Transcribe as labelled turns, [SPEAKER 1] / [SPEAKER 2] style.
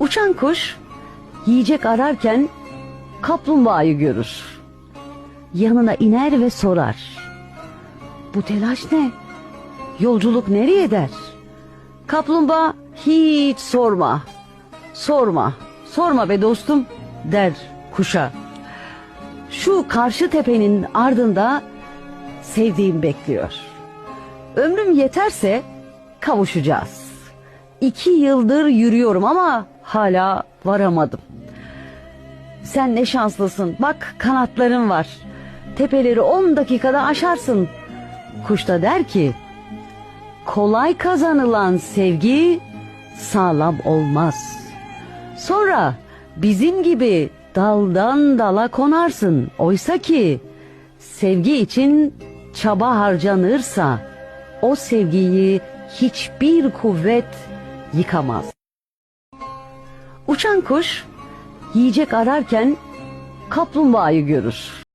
[SPEAKER 1] Uçan kuş yiyecek ararken kaplumbağayı görür. Yanına iner ve sorar. Bu telaş ne? Yolculuk nereye der? Kaplumbağa hiç sorma. Sorma. Sorma be dostum der kuşa. Şu karşı tepenin ardında sevdiğim bekliyor. Ömrüm yeterse kavuşacağız. İki yıldır yürüyorum ama hala varamadım. Sen ne şanslısın. Bak kanatların var. Tepeleri on dakikada aşarsın. Kuş da der ki, kolay kazanılan sevgi sağlam olmaz. Sonra bizim gibi daldan dala konarsın. Oysa ki sevgi için çaba harcanırsa o sevgiyi hiçbir kuvvet yıkamaz. Uçan kuş yiyecek ararken kaplumbağayı görür.